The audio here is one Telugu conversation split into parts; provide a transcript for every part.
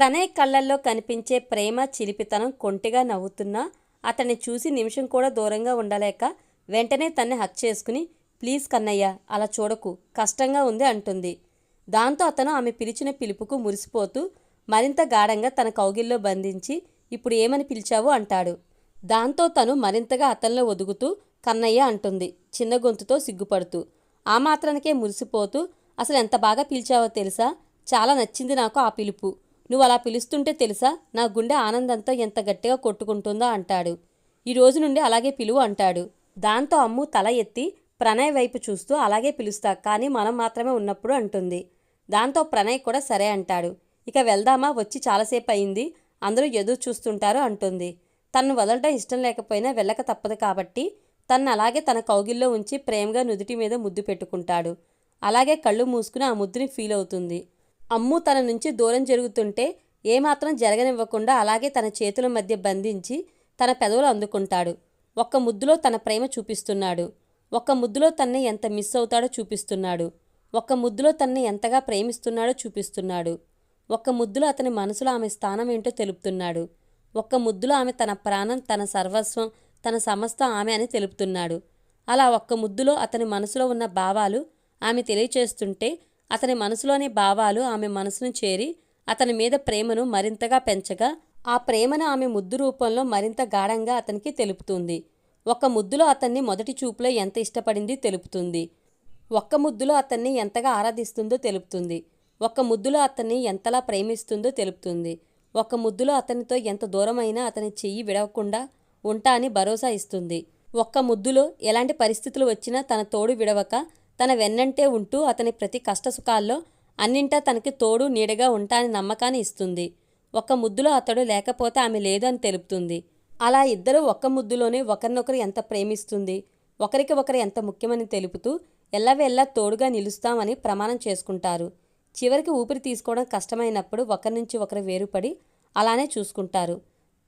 ప్రణయ్ కళ్ళల్లో కనిపించే ప్రేమ చిలిపితనం కొంటిగా నవ్వుతున్నా అతన్ని చూసి నిమిషం కూడా దూరంగా ఉండలేక వెంటనే తన్ని హక్ చేసుకుని ప్లీజ్ కన్నయ్య అలా చూడకు కష్టంగా ఉంది అంటుంది. దాంతో అతను ఆమె పిలిచిన పిలుపుకు మురిసిపోతూ మరింత గాఢంగా తన కౌగిల్లో బంధించి ఇప్పుడు ఏమని పిలిచావు? అంటాడు. దాంతో తను మరింతగా అతనిలో ఒదుగుతూ కన్నయ్య అంటుంది చిన్న గొంతుతో సిగ్గుపడుతూ. ఆ మాత్రానికే మురిసిపోతూ అసలు ఎంత బాగా పిలిచావో తెలుసా? చాలా నచ్చింది నాకు ఆ పిలుపు. నువ్వు అలా పిలుస్తుంటే తెలుసా? నా గుండె ఆనందంతో ఎంత గట్టిగా కొట్టుకుంటుందో అంటాడు. ఈ రోజు నుండి అలాగే పిలువు అంటాడు. దాంతో అమ్ము తల ఎత్తి ప్రణయ్ వైపు చూస్తూ అలాగే పిలుస్తా కానీ మనం మాత్రమే ఉన్నప్పుడు అంటుంది. దాంతో ప్రణయ్ కూడా సరే అంటాడు. ఇక వెళ్దామా? వచ్చి చాలాసేపు అయింది. అందరూ ఎదురు చూస్తుంటారు అంటుంది. తన్ను వదలటం ఇష్టం లేకపోయినా వెళ్ళక తప్పదు కాబట్టి తన్ను అలాగే తన కౌగిల్లో ఉంచి ప్రేమగా నుదుటి మీద ముద్దు పెట్టుకుంటాడు. అలాగే కళ్ళు మూసుకుని ఆ ముద్దుని ఫీల్ అవుతుంది. అమ్ము తన నుంచి దూరం జరుగుతుంటే ఏమాత్రం జరగనివ్వకుండా అలాగే తన చేతుల మధ్య బంధించి తన పెదవులు అందుకుంటాడు. ఒక్క ముద్దులో తన ప్రేమ చూపిస్తున్నాడు. ఒక్క ముద్దులో తన్ని ఎంత మిస్ అవుతాడో చూపిస్తున్నాడు. ఒక్క ముద్దులో తన్ని ఎంతగా ప్రేమిస్తున్నాడో చూపిస్తున్నాడు. ఒక్క ముద్దులో అతని మనసులో ఆమె స్థానం ఏంటో తెలుపుతున్నాడు. ఒక్క ముద్దులో ఆమె తన ప్రాణం తన సర్వస్వం తన సమస్త ఆమె అని తెలుపుతున్నాడు. అలా ఒక్క ముద్దులో అతని మనసులో ఉన్న భావాలు ఆమె తెలియచేస్తుంటే అతని మనసులోని భావాలు ఆమె మనసును చేరి అతని మీద ప్రేమను మరింతగా పెంచగా ఆ ప్రేమను ఆమె ముద్దు రూపంలో మరింత గాఢంగా అతనికి తెలుపుతుంది. ఒక ముద్దులో అతన్ని మొదటి చూపులో ఎంత ఇష్టపడింది తెలుపుతుంది. ఒక్క ముద్దులో అతన్ని ఎంతగా ఆరాధిస్తుందో తెలుపుతుంది. ఒక్క ముద్దులో అతన్ని ఎంతలా ప్రేమిస్తుందో తెలుపుతుంది. ఒక్క ముద్దులో అతనితో ఎంత దూరమైనా అతని చెయ్యి విడవకుండా ఉంటా అని భరోసా ఇస్తుంది. ఒక్క ముద్దులో ఎలాంటి పరిస్థితులు వచ్చినా తన తోడు విడవక తన వెన్నంటే ఉంటూ అతని ప్రతి కష్టసుఖాల్లో అన్నింటా తనకి తోడు నీడగా ఉంటానని నమ్మకాన్ని ఇస్తుంది. ఒక్క ముద్దులో అతడు లేకపోతే ఆమె లేదు అని తెలుపుతుంది. అలా ఇద్దరు ఒక్క ముద్దులోనే ఒకరినొకరు ఎంత ప్రేమిస్తుంది ఒకరికి ఒకరు ఎంత ముఖ్యమని తెలుపుతూ ఎల్లవెల్లా తోడుగా నిలుస్తామని ప్రమాణం చేసుకుంటారు. చివరికి ఊపిరి తీసుకోవడం కష్టమైనప్పుడు ఒకరి నుంచి ఒకరు వేరుపడి అలానే చూసుకుంటారు.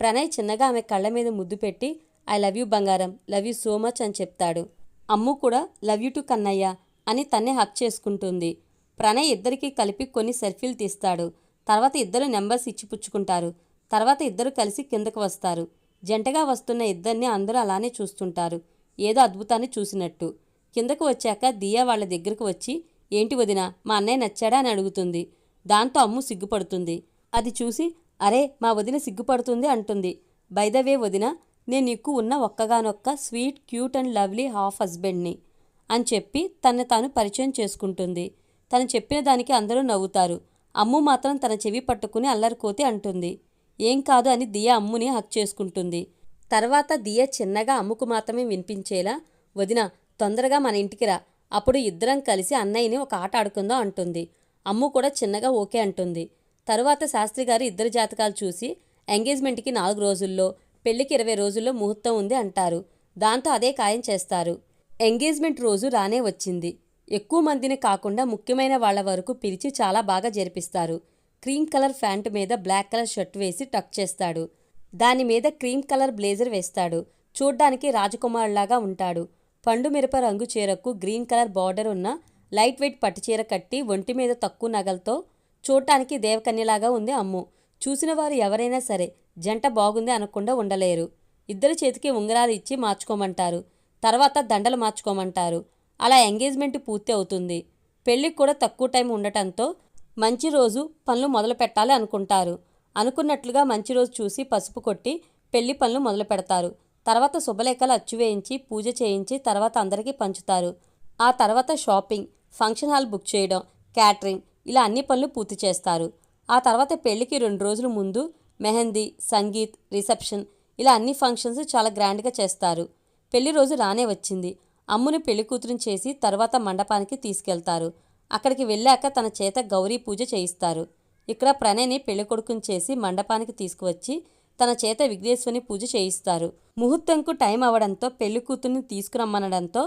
ప్రణయ్ చిన్నగా ఆమె కళ్ళ మీద ముద్దు పెట్టి ఐ లవ్ యూ బంగారం లవ్ యూ సో మచ్ అని చెప్తాడు. అమ్ము కూడా లవ్ యూ టు కన్నయ్య అని తన్నే హక్ చేసుకుంటుంది. ప్రణయ్ ఇద్దరికీ కలిపి కొన్ని సెల్ఫీలు తీస్తాడు. తర్వాత ఇద్దరు నెంబర్స్ ఇచ్చిపుచ్చుకుంటారు తర్వాత ఇద్దరు కలిసి కిందకు వస్తారు. జంటగా వస్తున్న ఇద్దరిని అందరూ అలానే చూస్తుంటారు. ఏదో అద్భుతాన్ని చూసినట్టు. కిందకు వచ్చాక దియా వాళ్ళ దగ్గరకు వచ్చి ఏంటి వదిన మా అన్నయ్య నచ్చాడా? అని అడుగుతుంది. దాంతో అమ్ము సిగ్గుపడుతుంది. అది చూసి అరే మా వదిన సిగ్గుపడుతుంది అంటుంది. బైదవే వదిన నేను నీకు ఉన్న ఒక్కగానొక్క sweet cute and lovely half హస్బెండ్ని అని చెప్పి తన తాను పరిచయం చేసుకుంటుంది. తను చెప్పిన దానికి అందరూ నవ్వుతారు. అమ్ము మాత్రం తన చెవి పట్టుకుని అల్లరికోతి అంటుంది. ఏం కాదు అని దియా అమ్ముని హక్ చేసుకుంటుంది. తర్వాత దియ చిన్నగా అమ్ముకు మాత్రమే వినిపించేలా వదిన తొందరగా మన ఇంటికి రా అప్పుడు ఇద్దరం కలిసి అన్నయ్యని ఒక ఆట ఆడుకుందాం అంటుంది. అమ్ము కూడా చిన్నగా ఓకే అంటుంది. తరువాత శాస్త్రి గారు ఇద్దరు జాతకాలు చూసి ఎంగేజ్మెంట్కి నాలుగు రోజుల్లో పెళ్ళికి ఇరవై రోజుల్లో ముహూర్తం ఉంది అంటారు. దాంతో అదే ఖాయం చేస్తారు. ఎంగేజ్మెంట్ రోజు రానే వచ్చింది. ఎక్కువ మందిని కాకుండా ముఖ్యమైన వాళ్ళ వరకు పిలిచి చాలా బాగా జరిపిస్తారు. క్రీమ్ కలర్ ప్యాంటు మీద బ్లాక్ కలర్ షర్ట్ వేసి టక్ చేస్తాడు. దాని మీద క్రీమ్ కలర్ బ్లేజర్ వేస్తాడు. చూడ్డానికి రాజకుమారులాగా ఉంటాడు. పండు మిరప రంగు చీరకు గ్రీన్ కలర్ బార్డర్ ఉన్న లైట్ వెయిట్ పట్టు చీర కట్టి ఒంటి మీద తక్కువ నగలతో చూడటానికి దేవకన్యలాగా ఉంది అమ్ము. చూసిన వారు ఎవరైనా సరే జంట బాగుంది అనకుండా ఉండలేరు. ఇద్దరు చేతికి ఉంగరాలు ఇచ్చి మార్చుకోమంటారు. తర్వాత దండలు మార్చుకోమంటారు. అలా ఎంగేజ్మెంట్ పూర్తి అవుతుంది. పెళ్ళికి కూడా తక్కువ టైం ఉండటంతో మంచి రోజు పనులు మొదలు పెట్టాలి అనుకుంటారు. అనుకున్నట్లుగా మంచి రోజు చూసి పసుపు కొట్టి పెళ్ళి పనులు మొదలు పెడతారు. తర్వాత శుభలేఖలు అచ్చు వేయించి పూజ చేయించి తర్వాత అందరికీ పంచుతారు. ఆ తర్వాత షాపింగ్ ఫంక్షన్ హాల్ బుక్ చేయడం క్యాటరింగ్ ఇలా అన్ని పనులు పూర్తి చేస్తారు. ఆ తర్వాత పెళ్ళికి రెండు రోజుల ముందు మెహందీ సంగీత్ రిసెప్షన్ ఇలా అన్ని ఫంక్షన్స్ చాలా గ్రాండ్గా చేస్తారు. పెళ్ళి రోజు రానే వచ్చింది. అమ్ముని పెళ్ళి కూతురుని చేసి తర్వాత మండపానికి తీసుకెళ్తారు. అక్కడికి వెళ్ళాక తన చేత గౌరీ పూజ చేయిస్తారు. ఇక్కడ ప్రణయ్ని పెళ్ళి కొడుకుని చేసి మండపానికి తీసుకువచ్చి తన చేత విఘ్నేశ్వరిని పూజ చేయిస్తారు. ముహూర్తంకు టైం అవ్వడంతో పెళ్ళి కూతుర్ని తీసుకురమ్మనడంతో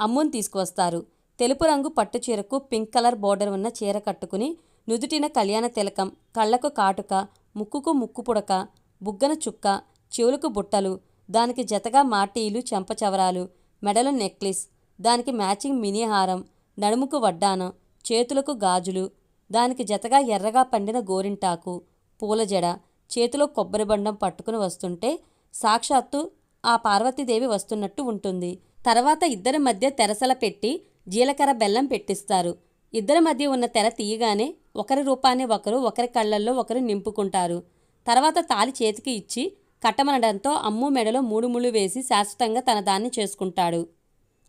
అమ్ముని తీసుకువస్తారు. తెలుపు రంగు పట్టు చీరకు పింక్ కలర్ బోర్డర్ ఉన్న చీర కట్టుకుని నుదుటిన కళ్యాణ తిలకం కళ్ళకు కాటుక ముక్కుకు ముక్కు పుడక బుగ్గన చుక్క చెవులకు బుట్టలు దానికి జతగా మాటీలు చెంపచవరాలు మెడలో నెక్లెస్ దానికి మ్యాచింగ్ మినీ హారం నడుముకు వడ్డానం చేతులకు గాజులు దానికి జతగా ఎర్రగా పండిన గోరింటాకు పూల జడ చేతిలో కొబ్బరి బండం పట్టుకుని వస్తుంటే సాక్షాత్తు ఆ పార్వతీదేవి వస్తున్నట్టు ఉంటుంది. తర్వాత ఇద్దరి మధ్య తెరసల పెట్టి జీలకర్ర బెల్లం పెట్టిస్తారు. ఇద్దరి మధ్య ఉన్న తెర తీయగానే ఒకరి రూపాన్ని ఒకరు ఒకరి కళ్ళల్లో ఒకరు నింపుకుంటారు. తర్వాత తాలి చేతికి ఇచ్చి కట్టమనడంతో అమ్ము మెడలో మూడు ముళ్ళు వేసి శాశ్వతంగా తన దాన్ని చేసుకుంటాడు.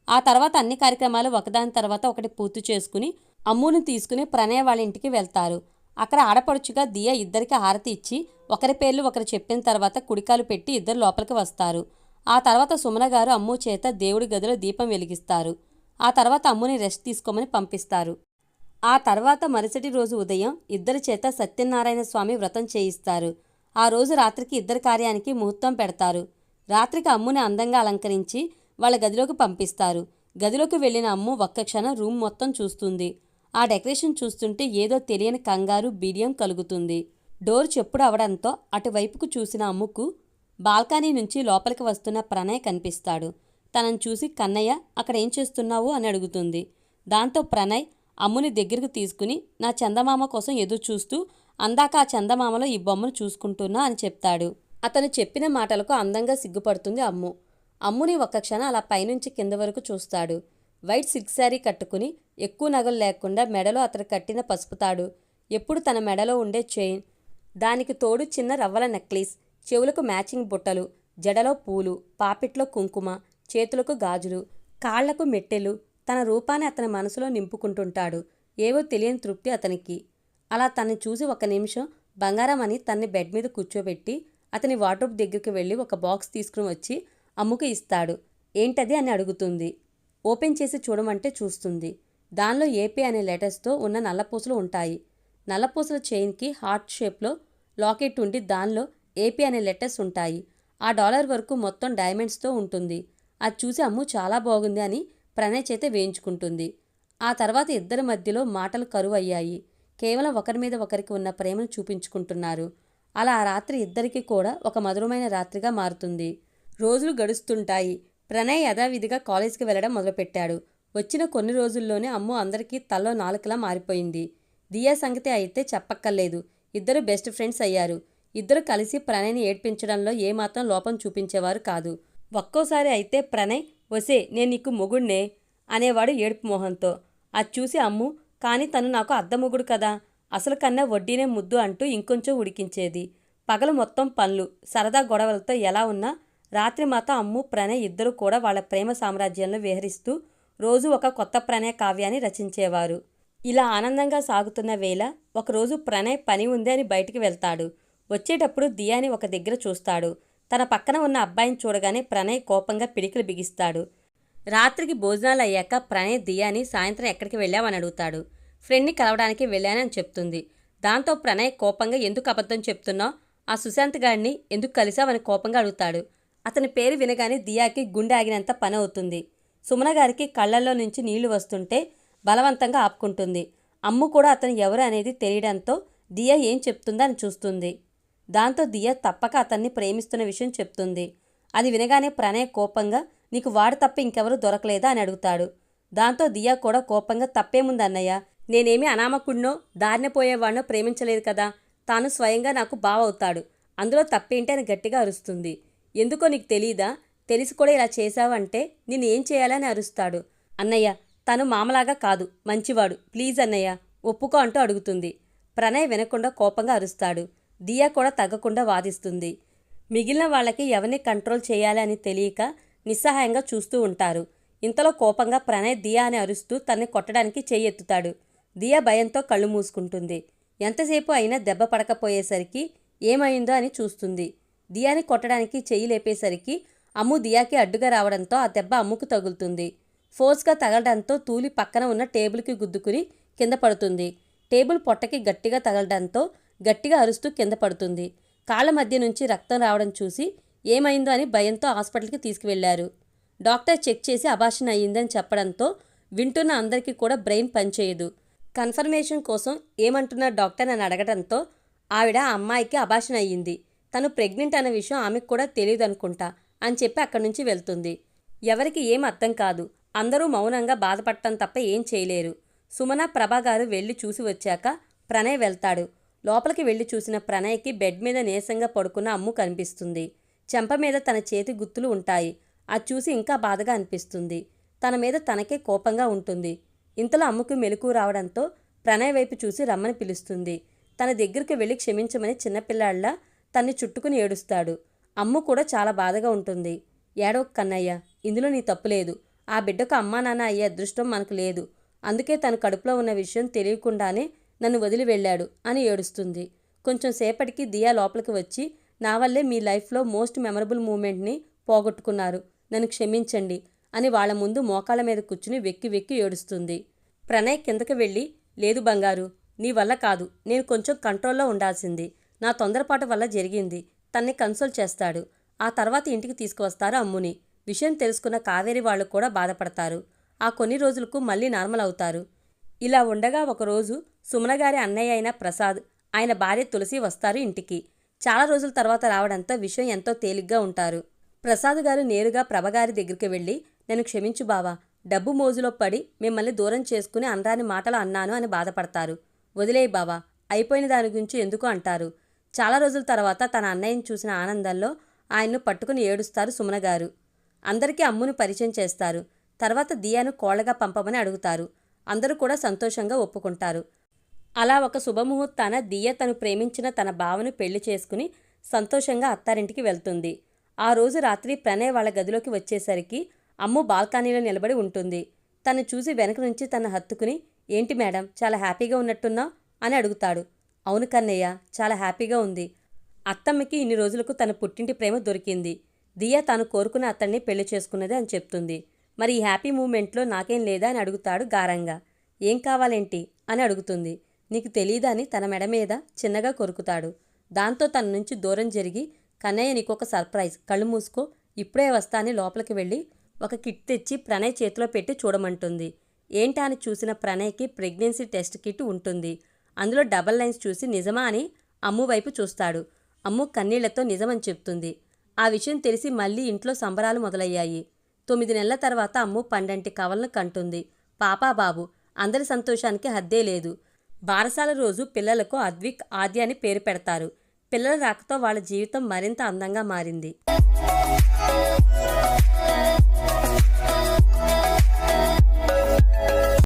ఆ తర్వాత అన్ని కార్యక్రమాలు ఒకదాని తర్వాత ఒకటి పూర్తి చేసుకుని అమ్మును తీసుకుని ప్రణయ్ వాళ్ళ ఇంటికి వెళ్తారు. అక్కడ ఆడపడుచుగా దియ ఇద్దరికి హారతి ఇచ్చి ఒకరి పేర్లు ఒకరు చెప్పిన తర్వాత కుడికాలు పెట్టి ఇద్దరు లోపలికి వస్తారు. ఆ తర్వాత సుమన గారు అమ్ము చేత దేవుడి గదిలో దీపం వెలిగిస్తారు. ఆ తర్వాత అమ్ముని రెస్ట్ తీసుకోమని పంపిస్తారు. ఆ తర్వాత మరుసటి రోజు ఉదయం ఇద్దరి చేత సత్యనారాయణ స్వామి వ్రతం చేయిస్తారు. ఆ రోజు రాత్రికి ఇద్దరి కార్యానికి ముహూర్తం పెడతారు. రాత్రికి అమ్ముని అందంగా అలంకరించి వాళ్ళ గదిలోకి పంపిస్తారు. గదిలోకి వెళ్ళిన అమ్ము ఒక్క క్షణం రూమ్ మొత్తం చూస్తుంది. ఆ డెకరేషన్ చూస్తుంటే ఏదో తెలియని కంగారు బిడియం కలుగుతుంది. డోర్ చెప్పుడు అవడంతో అటువైపుకు చూసిన అమ్ముకు బాల్కనీ నుంచి లోపలికి వస్తున్న ప్రణయ్ కనిపిస్తాడు. తనను చూసి కన్నయ్య అక్కడ ఏం చేస్తున్నావు? అని అడుగుతుంది. దాంతో ప్రణయ్ అమ్ముని దగ్గరకు తీసుకుని నా చందమామ కోసం ఎదురు చూస్తూ అందాక ఆ చందమామలో ఈ బొమ్మను చూసుకుంటున్నా అని చెప్తాడు. అతను చెప్పిన మాటలకు అందంగా సిగ్గుపడుతుంది అమ్ము. అమ్ముని ఒక్క క్షణం అలా పైనుంచి కింద వరకు చూస్తాడు. వైట్ సిల్క్ శారీ కట్టుకుని ఎక్కువ నగలు లేకుండా మెడలో అతను కట్టిన పసుపు తాడు. ఎప్పుడు తన మెడలో ఉండే చైన్. దానికి తోడు చిన్న రవ్వల నెక్లెస్. చెవులకు మ్యాచింగ్ బుట్టలు. జడలో పూలు. పాపిట్లో కుంకుమ. చేతులకు గాజులు. కాళ్ళకు మెట్టెలు. తన రూపాన్ని అతని మనసులో నింపుకుంటుంటాడు. ఏవో తెలియని తృప్తి అతనికి. అలా తన్ని చూసి ఒక నిమిషం బంగారం అని తన్ని బెడ్ మీద కూర్చోబెట్టి అతని వార్డ్రోబ్ దగ్గరికి వెళ్ళి ఒక బాక్స్ తీసుకుని వచ్చి అమ్ముకు ఇస్తాడు. ఏంటది అని అడుగుతుంది. ఓపెన్ చేసి చూడమంటే చూస్తుంది. దానిలో ఏపీ అనే లెటర్స్తో ఉన్న నల్లపూసలు ఉంటాయి. నల్లపూసల చైన్కి హార్ట్ షేప్లో లాకెట్ ఉండి దానిలో ఏపీ అనే లెటర్స్ ఉంటాయి. ఆ డాలర్ వరకు మొత్తం డైమండ్స్తో ఉంటుంది. అది చూసి అమ్ము చాలా బాగుంది అని ప్రణయ్ చేత వేయించుకుంటుంది. ఆ తర్వాత ఇద్దరి మధ్యలో మాటలు కరువు అయ్యాయి కేవలం ఒకరి మీద ఒకరికి ఉన్న ప్రేమను చూపించుకుంటున్నారు. అలా ఆ రాత్రి ఇద్దరికీ కూడా ఒక మధురమైన రాత్రిగా మారుతుంది. రోజులు గడుస్తుంటాయి. ప్రణయ్ యథావిధిగా కాలేజీకి వెళ్ళడం మొదలుపెట్టాడు. వచ్చిన కొన్ని రోజుల్లోనే అమ్ము అందరికీ తల్లో నాలుకలా మారిపోయింది. దియా సంగతి అయితే చెప్పక్కర్లేదు. ఇద్దరు బెస్ట్ ఫ్రెండ్స్ అయ్యారు. ఇద్దరు కలిసి ప్రణయ్ని ఏడ్పించడంలో ఏమాత్రం లోపం చూపించేవారు కాదు. ఒక్కోసారి అయితే ప్రణయ్ వసే నేను నీకు మొగుణ్ణే అనేవాడు ఏడుపు మొహంతో. అది చూసి అమ్ము కానీ తను నాకు అద్దమొగుడు కదా. అసలు కన్నా వడ్డీనే ముద్దు అంటూ ఇంకొంచెం ఉడికించేది. పగలు మొత్తం పనులు సరదా గొడవలతో ఎలా ఉన్నా రాత్రి మాత అమ్ము ప్రణయ్ ఇద్దరు కూడా వాళ్ళ ప్రేమ సామ్రాజ్యంలో విహరిస్తూ రోజు ఒక కొత్త ప్రణయ కావ్యాన్ని రచించేవారు. ఇలా ఆనందంగా సాగుతున్న వేళ ఒకరోజు ప్రణయ్ పని ఉంది అని బయటికి వెళ్తాడు. వచ్చేటప్పుడు దియాని ఒక దగ్గర చూస్తాడు. తన పక్కన ఉన్న అబ్బాయిని చూడగానే ప్రణయ్ కోపంగా పిడికిలు బిగిస్తాడు. రాత్రికి భోజనాలు అయ్యాక ప్రణయ్ దియాని సాయంత్రం ఎక్కడికి వెళ్ళావని అడుగుతాడు. ఫ్రెండ్ని కలవడానికి వెళ్ళానని చెప్తుంది. దాంతో ప్రణయ్ కోపంగా ఎందుకు అబద్ధం చెప్తున్నావు? ఆ సుశాంత్ గారిని ఎందుకు కలిశావని కోపంగా అడుగుతాడు. అతని పేరు వినగానే దియాకి గుండె ఆగినంత పని అవుతుంది. సుమన గారికి కళ్ళల్లో నుంచి నీళ్ళు వస్తుంటే బలవంతంగా ఆపుకుంటుంది. అమ్ము కూడా అతను ఎవరు అనేది తెలియడంతో దియా ఏం చెప్తుందని అని చూస్తుంది. దాంతో దియా తప్పక అతన్ని ప్రేమిస్తున్న విషయం చెప్తుంది. అది వినగానే ప్రణయ్ కోపంగా నీకు వాడు తప్ప ఇంకెవరూ దొరకలేదా? అని అడుగుతాడు. దాంతో దియా కూడా కోపంగా తప్పేముంది అన్నయ్య నేనేమి అనామకుడినో దారిన పోయేవాడినో ప్రేమించలేదు కదా. తాను స్వయంగా నాకు బావవుతాడు. అందులో తప్పేంటి? అని గట్టిగా అరుస్తుంది. ఎందుకో నీకు తెలీదా? తెలిసి కూడా ఇలా చేశావంటే నేను ఏం చేయాలని అరుస్తాడు. అన్నయ్య తను మామలాగా కాదు మంచివాడు. ప్లీజ్ అన్నయ్య ఒప్పుకో అంటూ అడుగుతుంది. ప్రణయ్ వినకుండా కోపంగా అరుస్తాడు. దియా కూడా తగ్గకుండా వాదిస్తుంది. మిగిలిన వాళ్ళకి ఎవరిని కంట్రోల్ చేయాలి అని తెలియక నిస్సహాయంగా చూస్తూ ఉంటారు. ఇంతలో కోపంగా ప్రణయ్ దియా అని అరుస్తూ తన్ని కొట్టడానికి చేయెత్తుతాడు. దియా భయంతో కళ్ళు మూసుకుంటుంది. ఎంతసేపు అయినా దెబ్బ పడకపోయేసరికి ఏమైందో అని చూస్తుంది. దియాని కొట్టడానికి చెయ్యి లేపేసరికి అమ్ము దియాకి అడ్డుగా రావడంతో ఆ దెబ్బ అమ్ముకు తగులుతుంది. ఫోర్స్గా తగలడంతో తూలి పక్కన ఉన్న టేబుల్కి గుద్దుకుని కింద పడుతుంది. టేబుల్ పొట్టకి గట్టిగా తగలడంతో గట్టిగా అరుస్తూ కింద పడుతుంది. కాళ్ళ మధ్య నుంచి రక్తం రావడం చూసి ఏమైందో అని భయంతో హాస్పిటల్కి తీసుకువెళ్ళారు. డాక్టర్ చెక్ చేసి అభాషణ అయ్యిందని చెప్పడంతో వింటున్న అందరికీ కూడా బ్రెయిన్ పనిచేయదు. కన్ఫర్మేషన్ కోసం ఏమంటున్నారు డాక్టర్ అని అడగడంతో ఆవిడ ఆ అమ్మాయికి అభాషణ అయ్యింది. తను ప్రెగ్నెంట్ అనే విషయం ఆమెకు కూడా తెలియదు అనుకుంటా అని చెప్పి అక్కడి నుంచి వెళ్తుంది. ఎవరికి ఏం అర్థం కాదు. అందరూ మౌనంగా బాధపడటం తప్ప ఏం చేయలేరు. సుమన ప్రభా గారు వెళ్ళి చూసి వచ్చాక ప్రణయ్ వెళ్తాడు. లోపలికి వెళ్ళి చూసిన ప్రణయ్కి బెడ్ మీద నీరసంగా పడుకున్న అమ్ము కనిపిస్తుంది. చెంప మీద తన చేతి గుత్తులు ఉంటాయి. అది చూసి ఇంకా బాధగా అనిపిస్తుంది. తన మీద తనకే కోపంగా ఉంటుంది. ఇంతలో అమ్ముకు మెలకు రావడంతో ప్రణయ్ వైపు చూసి రమ్మని పిలుస్తుంది. తన దగ్గరికి వెళ్ళి క్షమించమని చిన్నపిల్లాళ్ళ తన్ని చుట్టుకుని ఏడుస్తాడు. అమ్ము కూడా చాలా బాధగా ఉంటుంది. ఏడవ కన్నయ్య ఇందులో నీ తప్పు లేదు. ఆ బిడ్డకు అమ్మా నాన్న అయ్యే అదృష్టం మనకు లేదు. అందుకే తన కడుపులో ఉన్న విషయం తెలియకుండానే నన్ను వదిలి వెళ్ళాడు అని ఏడుస్తుంది. కొంచెం సేపటికి దియా లోపలికి వచ్చి నా వల్లే మీ లైఫ్లో మోస్ట్ మెమరబుల్ మూమెంట్ని పోగొట్టుకున్నారు. నన్ను క్షమించండి అని వాళ్ళ ముందు మోకాళ్ళ మీద కూర్చుని వెక్కి వెక్కి ఏడుస్తుంది. ప్రణయ్ కిందకి వెళ్ళి లేదు బంగారు నీ వల్ల కాదు. నేను కొంచెం కంట్రోల్లో ఉండాల్సింది. నా తొందరపాటు వల్ల జరిగింది. తన్ని కన్సోల్ చేస్తాడు. ఆ తర్వాత ఇంటికి తీసుకువస్తారు అమ్ముని. విషయం తెలుసుకున్న కావేరి వాళ్ళు కూడా బాధపడతారు. ఆ కొన్ని రోజులకు మళ్ళీ నార్మల్ అవుతారు. ఇలా ఉండగా ఒకరోజు సుమనగారి అన్నయ్య అయిన ప్రసాద్ ఆయన భార్య తులసి వస్తారు ఇంటికి. చాలా రోజుల తర్వాత రావడంతో విషయం ఎంతో తేలిగ్గా ఉంటారు. ప్రసాద్ గారు నేరుగా ప్రభగారి దగ్గరికి వెళ్ళి నేను క్షమించు బావా డబ్బు మోజులో పడి మిమ్మల్ని దూరం చేసుకుని అనరాని మాటలు అన్నాను అని బాధపడతారు. వదిలేయి బావా అయిపోయిన దాని గురించి ఎందుకు అంటారు? చాలా రోజుల తర్వాత తన అన్నయ్యని చూసిన ఆనందంలో ఆయన్ను పట్టుకుని ఏడుస్తారు సుమన గారు. అందరికీ అమ్మును పరిచయం చేస్తారు. తర్వాత దియాను కోళ్ళగా పంపమని అడుగుతారు. అందరూ కూడా సంతోషంగా ఒప్పుకుంటారు. అలా ఒక శుభముహూర్తాన దియ్య తను ప్రేమించిన తన బావను పెళ్ళి చేసుకుని సంతోషంగా అత్తారింటికి వెళ్తుంది. ఆ రోజు రాత్రి ప్రణయ్ వాళ్ళ గదిలోకి వచ్చేసరికి అమ్ము బాల్కనీలో నిలబడి ఉంటుంది. తను చూసి వెనక నుంచి తన హత్తుకుని ఏంటి మేడం చాలా హ్యాపీగా ఉన్నట్టున్నా? అని అడుగుతాడు. అవును కన్నయ్య చాలా హ్యాపీగా ఉంది. అత్తమ్మకి ఇన్ని రోజులకు తన పుట్టింటి ప్రేమ దొరికింది. దియా తాను కోరుకున్న అతన్ని పెళ్ళి చేసుకున్నది అని చెప్తుంది. మరి ఈ హ్యాపీ మూమెంట్లో నాకేం లేదా అని అడుగుతాడు గారంగా. ఏం కావాలేంటి? అని అడుగుతుంది. నీకు తెలీదా అని తన మెడ మీద చిన్నగా కొరుకుతాడు. దాంతో తన నుంచి దూరం జరిగి కన్నయ్య నీకొక సర్ప్రైజ్. కళ్ళు మూసుకో. ఇప్పుడే వస్తా అని లోపలికి వెళ్ళి ఒక కిట్ తెచ్చి ప్రణయ్ చేతిలో పెట్టి చూడమంటుంది. ఏంటా అని చూసిన ప్రణయ్కి ప్రెగ్నెన్సీ టెస్ట్ కిట్ ఉంటుంది. అందులో డబల్ లైన్స్ చూసి నిజమా అని అమ్ము వైపు చూస్తాడు. అమ్ము కన్నీళ్ళతో నిజమని చెప్తుంది. ఆ విషయం తెలిసి మళ్ళీ ఇంట్లో సంబరాలు మొదలయ్యాయి. తొమ్మిది నెలల తర్వాత అమ్ము పండంటి కవలను కంటుంది. పాపా బాబు అందరి సంతోషానికి హద్దే లేదు. బారసాల రోజు పిల్లలకు అద్విక్ ఆద్య అని పేరు పెడతారు. పిల్లల రాకతో వాళ్ళ జీవితం మరింత అందంగా మారింది.